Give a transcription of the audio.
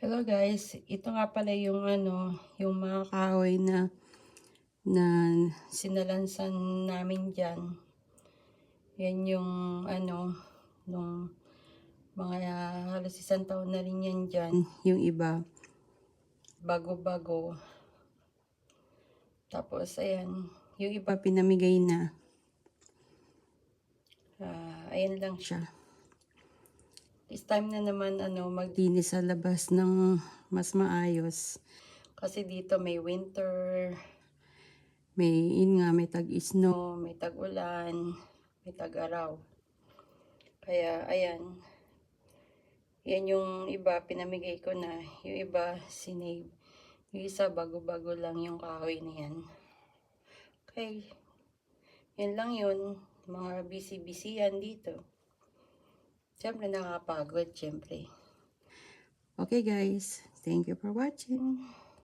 Hello guys, ito nga pala yung ano, yung mga kahoy na na sinalansan namin diyan. Yan yung ano, nung mga halos isang taon na rin yan dyan. Yung iba, bago-bago. Tapos, ayan, yung iba pinamigay na. Ah, ayan lang siya. Time na naman ano magdinis sa labas ng mas maayos. Kasi dito may winter, may in nga may tag-snow, may tag-ulan, may tag-araw. Kaya ayan. Yan yung iba pinamigay ko na, yung iba sinave. Yung isa bago-bago lang yung kahoy na yan. Okay. Yan lang yun. Mga busy-busy yan dito. Siyempre nakakapagod, siyempre. Okay guys, thank you for watching.